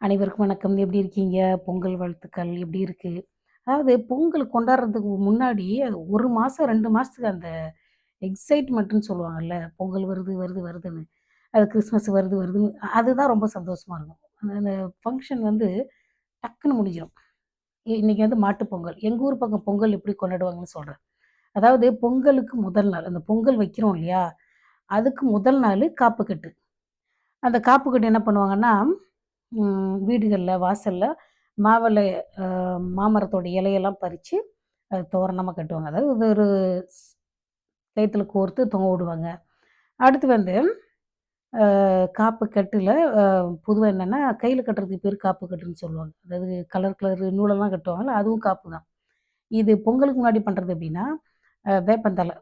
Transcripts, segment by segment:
அனைவருக்கும் வணக்கம். எப்படி இருக்கீங்க? பொங்கல் வாழ்த்துக்கள் எப்படி இருக்குது அதாவது பொங்கல் கொண்டாடுறதுக்கு முன்னாடி அது 1 மாசம், 2 மாசத்துக்கு அந்த எக்ஸைட்மெண்ட்டுன்னு சொல்லுவாங்கல்ல. பொங்கல் வருது, வருது, வருதுன்னு. அது கிறிஸ்மஸ் வருது, வருதுன்னு அதுதான் ரொம்ப சந்தோஷமாக இருக்கும். அந்த அந்த ஃபங்க்ஷன் வந்து டக்குன்னு முடிஞ்சிடும் இன்றைக்கி வந்து மாட்டுப்பொங்கல் பொங்கல். ஊர் பக்கம் பொங்கல் எப்படி கொண்டாடுவாங்கன்னு சொல்கிறேன் அதாவது பொங்கலுக்கு முதல் நாள். அந்த பொங்கல் வைக்கிறோம் இல்லையா? அதுக்கு முதல் நாள் காப்புக்கட்டு. அந்த காப்புக்கட்டு என்ன பண்ணுவாங்கன்னா, வீடுகளில் வாசலில் மாவிலை மாமரத்தோட இலையெல்லாம் பறித்து அது தோரணமாக கட்டுவாங்க. அதாவது இது ஒரு ஸ் கோர்த்து தொங்க விடுவாங்க. அடுத்து வந்து காப்பு கட்டில் பொதுவாக என்னென்னா கையில் கட்டுறதுக்கு கட்டுறதுக்கு காப்பு காப்புக்கட்டுன்னு சொல்லுவாங்க. அதாவது கலர் கலர் நூலெல்லாம் கட்டுவாங்கல்ல, அதுவும் காப்பு தான். இது பொங்கலுக்கு முன்னாடி பண்ணுறது அப்படின்னா வேப்பந்தலை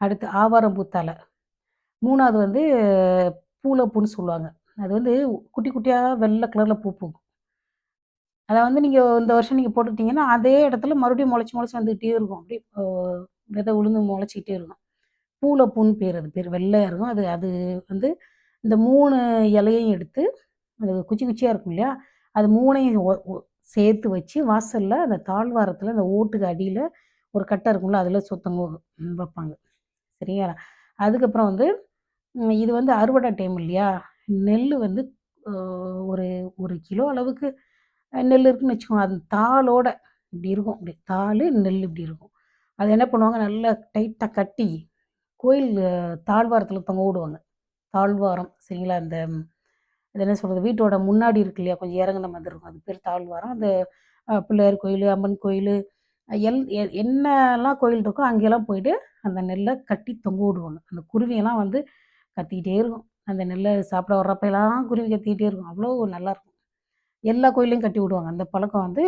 அடுத்து ஆவாரம்பூ தழ, 3வது வந்து பூலப்பூன்னு சொல்லுவாங்க. அது வந்து குட்டி குட்டியாக வெள்ளை கலரில் பூ பூக்கும். அதை வந்து நீங்கள் இந்த வருஷம் நீங்கள் போட்டுட்டீங்கன்னா, அதே இடத்துல மறுபடியும் முளைச்சி முளைச்சி வந்துகிட்டே இருக்கும். அப்படியே விதை உளுந்து முளைச்சிக்கிட்டே இருக்கும். பூவில் பூன்னு பேர் அது பேர் வெள்ளையாக இருக்கும். அது அது வந்து இந்த மூணு இலையையும் எடுத்து, அது குச்சி குச்சியாக இருக்கும் இல்லையா? அது மூணையும் சேர்த்து வச்சு வாசலில் அந்த தாழ்வாரத்தில் அந்த ஓட்டுக்கு அடியில் ஒரு கட்டை இருக்கும்ல, அதில் சுத்தங்க வைப்பாங்க. சரிங்களா அதுக்கப்புறம் வந்து இது வந்து அறுவடை டைம் இல்லையா? நெல் வந்து ஒரு ஒரு கிலோ அளவுக்கு நெல் இருக்குன்னு வச்சுக்கோங்க. அது தாளோட இப்படி இருக்கும். இப்படி தாள் நெல் இப்படி இருக்கும். அது என்ன பண்ணுவாங்க, நல்லா டைட்டாக கட்டி, கோயில் தாழ்வாரத்தில் தொங்க விடுவாங்க. தாழ்வாரம் சரிங்களா? அந்த அது என்ன சொல்கிறது வீட்டோட முன்னாடி இருக்கு இல்லையா? கொஞ்சம் இறங்கின மாதிரி இருக்கும். அது பேர் தாழ்வாரம். அந்த பிள்ளையார் கோயில் அம்மன் கோயில் எல் எ கோயில் இருக்கோ அங்கெல்லாம் போயிட்டு, அந்த நெல்லை கட்டி தொங்க விடுவாங்க. அந்த குருவியெல்லாம் வந்து கத்திக்கிட்டே இருக்கும். அந்த நெல்லை சாப்பிட வர்றப்பெல்லாம் குருவி கத்திக்கிட்டே இருக்கும். அவ்வளோ நல்லாயிருக்கும். எல்லா கோயிலையும் கட்டி விடுவாங்க. அந்த பழக்கம் வந்து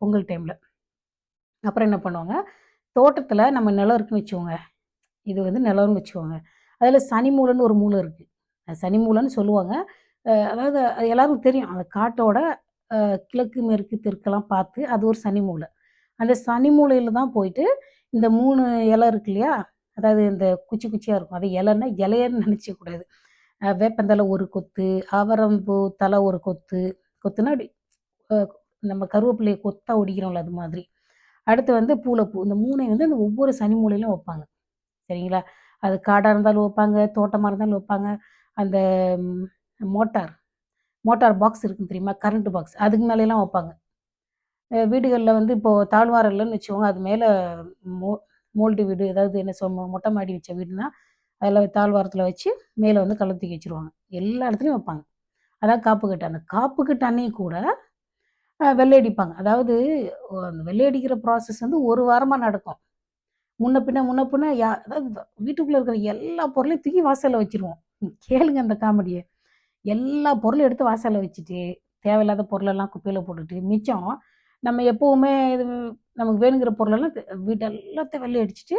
பொங்கல் டைமில் அப்புறம் என்ன பண்ணுவாங்க, தோட்டத்தில் நம்ம நிலம் இருக்குன்னு வச்சுக்கோங்க. இது வந்து நிலம்னு வச்சுக்கோங்க. அதில் சனி மூலைன்னு ஒரு மூலை இருக்குது சனி மூலைன்னு சொல்லுவாங்க. அதாவது அது எல்லாருக்கும் தெரியும். அந்த காட்டோட கிழக்கு, மேற்கு, தெற்கெல்லாம் பார்த்து அது ஒரு சனி மூலை. அந்த சனி மூலையில் தான் போயிட்டு இந்த மூணு இலை இருக்கு இல்லையா? அதாவது இந்த குச்சி குச்சியாக இருக்கும். அது இலைன்னா இலையன்னு நினைச்சுக்கக்கூடாது. வேப்பந்தலை ஒரு கொத்து, ஆவாரம்பூ தழை ஒரு கொத்து, கொத்துனா அப்படி நம்ம கருவேப்பிலையை கொத்தா ஒடிக்கிறோம்ல அது மாதிரி. அடுத்து வந்து பூளப்பூ. இந்த 3யும் வந்து அந்த ஒவ்வொரு சனி மூலையிலும் வைப்பாங்க. சரிங்களா? அது காடாக இருந்தாலும் வைப்பாங்க, தோட்டமாக இருந்தாலும் வைப்பாங்க. அந்த மோட்டார் மோட்டார் பாக்ஸ் இருக்குது தெரியுமா? Current box. அதுக்கு மேலலாம் வைப்பாங்க. வீடுகளில் வந்து இப்போது தாழ்வாரல்லன்னு வச்சுக்கோங்க, அது மேலே மோ மோல்டு வீடு ஏதாவது என்ன சொல்லுவோம், மொட்டை மாடி வச்ச வீடுனா, அதில் தாழ்வாரத்தில் வச்சு மேலே வந்து கல்ல தூக்கி வச்சுருவாங்க. எல்லா இடத்துலையும் வைப்பாங்க. அதான் காப்புக்கட்டு. அந்த காப்புக்கட்டு அன்னைக்கு கூட வெள்ளை அடிப்பாங்க. அதாவது அந்த வெள்ளை அடிக்கிற ப்ராசஸ் வந்து ஒரு வாரமாக நடக்கும். முன்ன பின்ன முன்ன பின்ன யா அதாவது வீட்டுக்குள்ளே இருக்கிற எல்லா பொருளையும் தூக்கி வாசலில் வச்சுருவோம். கேளுங்க அந்த காமெடியை எல்லா பொருளும் எடுத்து வாசலில் வச்சுட்டு, தேவையில்லாத பொருளெல்லாம் குப்பையில் போட்டுட்டு, மிச்சம் நம்ம எப்போவுமே இது நமக்கு வேணுங்கிற பொருளெல்லாம் வீட்டெல்லாத்தையும் எல்லாத்தையும் வெள்ளை அடிச்சுட்டு,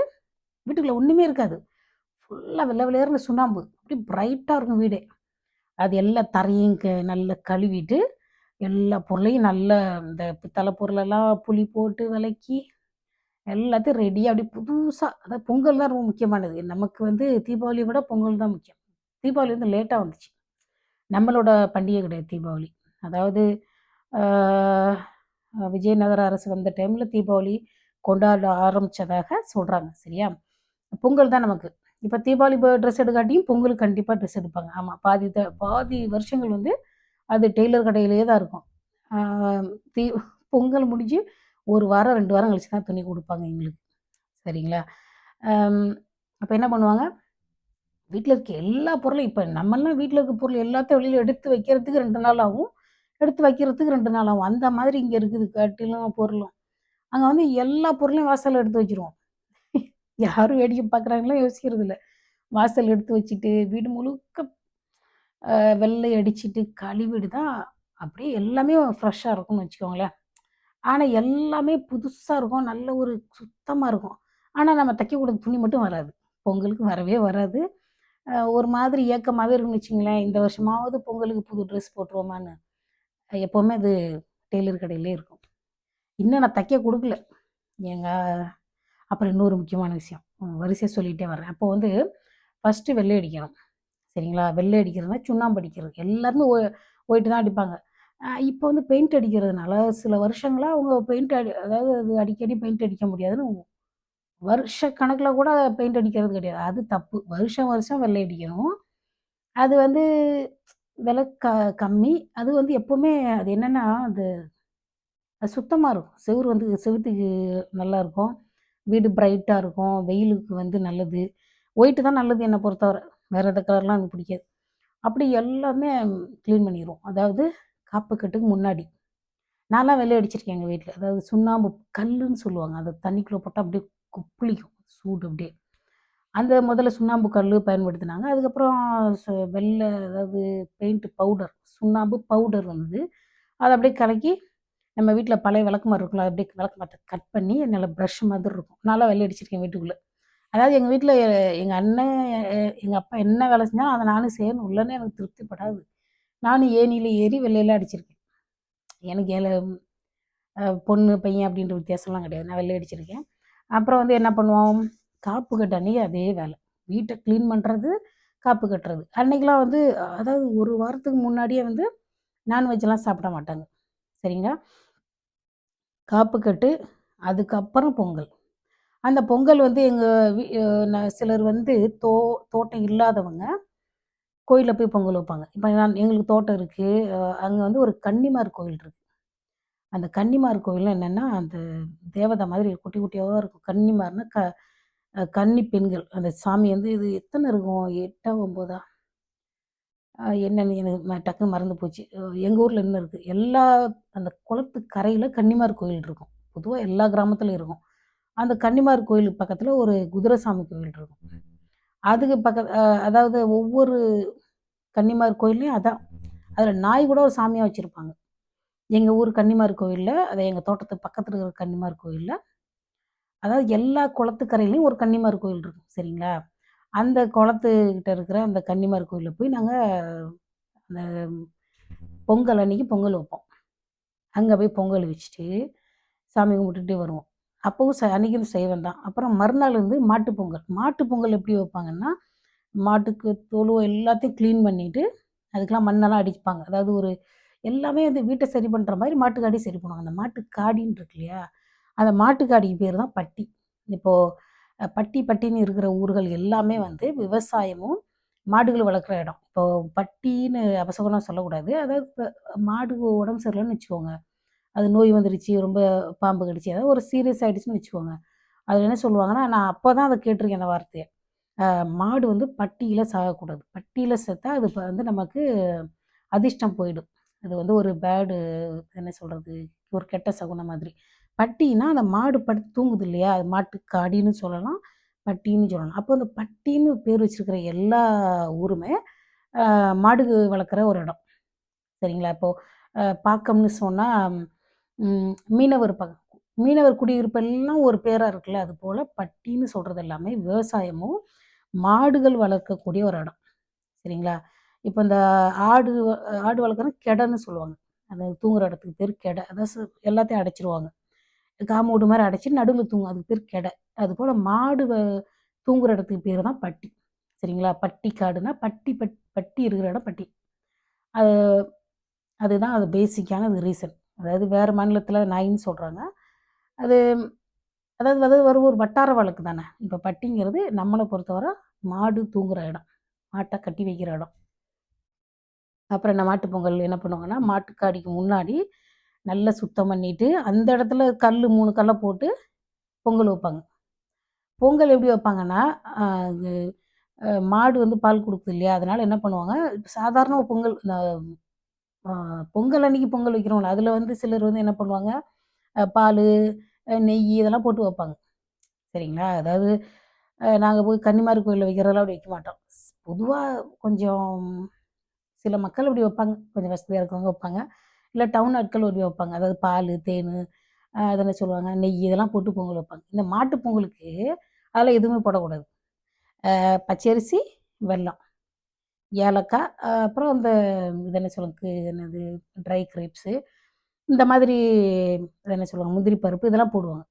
வீட்டுக்குள்ளே ஒன்றுமே இருக்காது. ஃபுல்லாக வெள்ளை வெளேர்ன்னு சுண்ணாம்பு. அப்படியே பிரைட்டாக இருக்கும் வீடே. அது எல்லா தரையும் க நல்லா கழுவிட்டு, எல்லா பொருளையும் நல்லா இந்த பித்தளை பொருளெல்லாம் புளி போட்டு விளக்கி எல்லாத்தையும் ரெடியாக அப்படியே புதுசாக அதாவது பொங்கல் தான் ரொம்ப முக்கியமானது. நமக்கு வந்து தீபாவளிய விட பொங்கல் தான் முக்கியம். தீபாவளி வந்து லேட்டாக வந்துச்சு. நம்மளோட பண்டிகை கிடையாது தீபாவளி. அதாவது விஜயநகர அரசு வந்த டைமில் தீபாவளி கொண்டாட ஆரம்பிச்சதாக சொல்கிறாங்க சரியா? பொங்கல் தான் நமக்கு. இப்போ தீபாவளி ட்ரெஸ் எடுக்காட்டியும் பொங்கலுக்கு கண்டிப்பாக ட்ரெஸ் எடுப்பாங்க. ஆமாம் பாதி த பாதி வருஷங்கள் வந்து அது டெய்லர் கடையிலேயே தான் இருக்கும். தீ பொங்கல் முடிஞ்சு ஒரு வாரம், ரெண்டு வாரம் கழிச்சு தான் துணி கொடுப்பாங்க எங்களுக்கு. சரிங்களா? அப்போ என்ன பண்ணுவாங்க, வீட்டில் இருக்க எல்லா பொருளும் இப்போ நம்மலாம் வீட்டில் இருக்க பொருள் எல்லாத்தையும் வெளியில் எடுத்து வைக்கிறதுக்கு ரெண்டு நாள் ஆகும். எடுத்து வைக்கிறதுக்கு ரெண்டு நாள் ஆகும். அந்த மாதிரி இங்கே இருக்குது கட்டிலும், பொருளும். அங்கே வந்து எல்லா பொருளையும் வாசலில் எடுத்து வச்சுருவோம். யாரும் வேடிக்கை பார்க்குறாங்களோ யோசிக்கிறது இல்லை வாசல் எடுத்து வச்சுட்டு, வீடு முழுக்க வெள்ளை அடிச்சுட்டு, கழிவீடு தான் அப்படியே எல்லாமே ஃப்ரெஷ்ஷாக இருக்கும்னு வச்சுக்கோங்களேன். ஆனால் எல்லாமே புதுசாக இருக்கும். நல்ல ஒரு சுத்தமாக இருக்கும். ஆனால் நம்ம தைக்க துணி மட்டும் வராது. பொங்கலுக்கு வரவே வராது. ஒரு மாதிரி ஏக்கமாகவே இருக்குன்னு வச்சுங்களேன் இந்த வருஷமாவது பொங்கலுக்கு புது ட்ரெஸ் போட்டுருவோமான்னு. எப்போவுமே அது டெய்லர் கடையிலேயே இருக்கும். இன்னும் நான் தைக்க கொடுக்கல எங்கள் அப்புறம் இன்னொரு முக்கியமான விஷயம். வரிசையாக சொல்லிகிட்டே வரேன். அப்போ வந்து ஃபர்ஸ்ட்டு வெள்ளை அடிக்கணும். சரிங்களா? வெள்ளை அடிக்கிறதுனா சுண்ணாம்பு அடிக்கிறது. எல்லாருமே ஒ ஒயிட் தான் அடிப்பாங்க. இப்போ வந்து பெயிண்ட் அடிக்கிறதுனால சில வருஷங்களாக அவங்க பெயிண்ட் அடி அதாவது அது அடிக்கடி பெயிண்ட் அடிக்க முடியாதுன்னு வருஷ கணக்கில் கூட பெயிண்ட் அடிக்கிறது கிடையாது. அது தப்பு. வருஷம் வருஷம் வெள்ளை அடிக்கணும். அது வந்து விலை க கம்மி. அது வந்து எப்போவுமே அது என்னென்னா அது அது சுத்தமாக இருக்கும். செவுரு வந்து செவுத்துக்கு நல்லாருக்கும். வீடு பிரைட்டாக இருக்கும். வெயிலுக்கு வந்து நல்லது. ஒயிட்டு தான் நல்லது என்னை பொறுத்தவரை வேறு எந்த கலர்லாம் எனக்கு பிடிக்காது. அப்படி எல்லாமே க்ளீன் பண்ணிடுவோம் அதாவது காப்புக்கட்டுக்கு முன்னாடி. நான்லாம் வெளியே அடிச்சிருக்கேன் எங்கள் வீட்டில் அதாவது சுண்ணாம்பு கல்லுன்னு சொல்லுவாங்க. அதை தண்ணிக்குள்ளே போட்டால் அப்படியே குப்பிளிக்கும் சூடு அப்படியே. அந்த முதல்ல சுண்ணாம்பு கல் பயன்படுத்தினாங்க அதுக்கப்புறம் ச அதாவது பெயிண்ட் பவுடர், சுண்ணாம்பு பவுடர் வந்தது. அதை அப்படியே கலக்கி நம்ம வீட்டில் பழைய விளக்குமாறு இருக்கலாம் அத அப்படியே விளக்குமாத்த கட் பண்ணி நல்லா ப்ரஷ் மாதிரி இருக்கும். நல்லா வெள்ளை அடிச்சிருக்கேன் வீட்டுக்குள்ளே அதாவது எங்கள் வீட்டில் எங்கள் அண்ணன், எங்கள் அப்பா என்ன வேலை செஞ்சாலும் அதை நானும் செய்யணும் இல்லன்னா எனக்கு திருப்திப்படாது. நானும் ஏனியில் ஏறி வெள்ளையெல்லாம் அடிச்சிருக்கேன். எனக்கு ஏழை பொண்ணு, பையன் அப்படின்ற வித்தியாசம்லாம் கிடையாது. நான் வெள்ளை அடிச்சிருக்கேன். அப்புறம் வந்து என்ன பண்ணுவோம், காப்பு கட்டு அன்னைக்கு அதே வேலை. வீட்டை க்ளீன் பண்ணுறது காப்பு கட்டுறது. அன்றைக்கெலாம் வந்து அதாவது ஒரு வாரத்துக்கு முன்னாடியே வந்து நான்வெஜ்லாம் சாப்பிட மாட்டாங்க. சரிங்களா? காப்பு கட்டு, அதுக்கப்புறம் பொங்கல். அந்த பொங்கல் வந்து எங்கள் வீ ந சிலர் வந்து தோ தோட்டம் இல்லாதவங்க, கோயிலில் போய் பொங்கல் வைப்பாங்க. இப்போ நான் எங்களுக்கு தோட்டம் இருக்குது அங்கே வந்து ஒரு கன்னிமார் கோயில் இருக்குது அந்த கன்னிமார் கோயிலில் என்னென்னா அந்த தேவதை மாதிரி குட்டி குட்டியாக இருக்கும். கன்னிமார்னா க கன்னி பெண்கள். அந்த சாமி வந்து இது எத்தனை இருக்கும்? 8ஆ 9ஆ? என்னன்னு எனக்கு டக்குன்னு மறந்து போச்சு. அ எங்க ஊர்ல இன்னும் இருக்கு. எல்லா அந்த குளத்து கரையில கன்னிமார் கோயில் இருக்கும். பொதுவா எல்லா கிராமத்துலயும் இருக்கும். அந்த கன்னிமார் கோயிலுக்கு பக்கத்துல ஒரு குதிரைசாமி கோயில் இருக்கும். அதுக்கு பக்க அதாவது ஒவ்வொரு கன்னிமார் கோயில்லயும் அதான். அதுல நாய் கூட ஒரு சாமியா வச்சிருப்பாங்க. எங்க ஊர் கன்னிமார் கோயில்ல, அது எங்க தோட்டத்துக்கு பக்கத்துல இருக்கிற கன்னிமார் கோயில்ல, அதாவது எல்லா குளத்துக்கரையிலயும் ஒரு கன்னிமார் கோயில் இருக்கும். சரிங்களா? அந்த குளத்துக்கிட்ட இருக்கிற அந்த கன்னிமார் கோயிலில் போய் நாங்கள் அந்த பொங்கல் அன்னைக்கு பொங்கல் வைப்போம். அங்கே போய் பொங்கல் வச்சுட்டு, சாமி கும்பிட்டுட்டே வருவோம். அப்போவும் ச அன்றைக்கும் செய்வன் தான். அப்புறம் மறுநாள் வந்து மாட்டு பொங்கல். மாட்டு பொங்கல் எப்படி வைப்பாங்கன்னா, மாட்டுக்கு தொழுவம் எல்லாத்தையும் க்ளீன் பண்ணிட்டு, அதுக்கெலாம் மண்ணெல்லாம் அடிப்பாங்க. அதாவது ஒரு எல்லாமே வந்து வீட்டை சரி பண்ணுற மாதிரி மாட்டுக்காடி சரி பண்ணுவாங்க. அந்த மாட்டுக்காடின்னு இருக்கு இல்லையா? அந்த மாட்டுக்காடிக்கு பேர் தான் பட்டி. இப்போது பட்டி பட்டின்னு இருக்கிற ஊர்கள் எல்லாமே வந்து விவசாயமும், மாடுகள் வளர்க்குற இடம். இப்போ பட்டின்னு அபசகுனமா சொல்லக்கூடாது. அதாவது இப்போ மாடு உடம்பு சரியில்லைன்னு வச்சுக்கோங்க. அது நோய் வந்துடுச்சு ரொம்ப பாம்பு கடிச்சு, அதாவது ஒரு சீரியஸ் ஆகிடுச்சுன்னு வச்சுக்கோங்க. அதில் என்ன சொல்லுவாங்கன்னா, நான் அப்போ தான் அதை கேட்டிருக்கேன் அந்த வார்த்தையை மாடு வந்து பட்டியில் சாகக்கூடாது. பட்டியில் செத்தா அது இப்போ வந்து நமக்கு அதிர்ஷ்டம் போயிடும். அது வந்து ஒரு பேடு என்ன சொல்கிறது ஒரு கெட்ட சகுனம் மாதிரி. பட்டினா அந்த மாடு படுத்து தூங்குது இல்லையா? அது மாட்டுக்காடின்னு சொல்லலாம். பட்டின்னு சொல்லலாம். அப்போ அந்த பட்டின்னு பேர் வச்சிருக்கிற எல்லா ஊருமே, மாடு வளர்க்குற ஒரு இடம். சரிங்களா? இப்போது பாக்கம்னு சொன்னால் மீனவர் பக்கம் மீனவர் குடியிருப்பு எல்லாம் ஒரு பேராக இருக்குல்ல, அதுபோல பட்டின்னு சொல்கிறது எல்லாமே விவசாயமும், மாடுகள் வளர்க்கக்கூடிய ஒரு இடம். சரிங்களா? இப்போ இந்த ஆடு ஆடு வளர்க்குறது கெடன்னு சொல்லுவாங்க. அந்த தூங்குற இடத்துக்கு பேர் கெடை அதான் எல்லாத்தையும் அடைச்சிருவாங்க. காமோடு மாதிரி அடைச்சி நடுவில் தூங்கும். அதுக்கு திரு கெடை அது போல் மாடு வ தூங்குற இடத்துக்கு பேர் தான் பட்டி. சரிங்களா? பட்டி காடுனா பட்டி பட் பட்டி இருக்கிற இடம் பட்டி. அது அதுதான் அது பேசிக்கான அது ரீசன். அதாவது வேறு மாநிலத்தில் நாயின்னு சொல்கிறாங்க அது அதாவது அது ஒரு ஒரு வட்டார வழக்கு தானே. இப்போ பட்டிங்கிறது நம்மளை பொறுத்தவரை மாடு தூங்குற இடம். மாட்டை கட்டி வைக்கிற இடம். அப்புறம் என்ன மாட்டு பொங்கல் என்ன பண்ணுவாங்கன்னா, மாட்டுக்காடிக்கு முன்னாடி நல்லா சுத்தம் பண்ணிட்டு, அந்த இடத்துல கல் மூணு கல்லை போட்டு பொங்கல் வைப்பாங்க. பொங்கல் எப்படி வைப்பாங்கன்னா, அது மாடு வந்து பால் கொடுக்குது இல்லையா? அதனால என்ன பண்ணுவாங்க, சாதாரண பொங்கல் பொங்கல் அன்னைக்கு பொங்கல் வைக்கிறோம்ல, அதில் வந்து சிலர் வந்து என்ன பண்ணுவாங்க, பால் நெய் இதெல்லாம் போட்டு வைப்பாங்க. சரிங்களா? அதாவது நாங்கள் போய் கன்னிமார் கோயிலில் வைக்கிறதெல்லாம் அப்படி வைக்க மாட்டோம். பொதுவாக கொஞ்சம் சில மக்கள் அப்படி வைப்பாங்க. கொஞ்சம் வசதியாக இருக்கிறவங்க வைப்பாங்க. இல்லை டவுன் ஆட்கள் உருவி வைப்பாங்க. அதாவது பால் தேன் அதெல்லாம் என்ன சொல்லுவாங்க, நெய் இதெல்லாம் போட்டு பொங்கல் வைப்பாங்க. இந்த மாட்டு பொங்கலுக்கு அதில் எதுவுமே போடக்கூடாது. பச்சரிசி, வெல்லம், ஏலக்காய், அப்புறம் அந்த இது என்ன சொல்லுங்க என்னது ட்ரை கிரேப்ஸு இந்த மாதிரி என்ன சொல்லுவாங்க, முந்திரி பருப்பு இதெல்லாம் போடுவாங்க.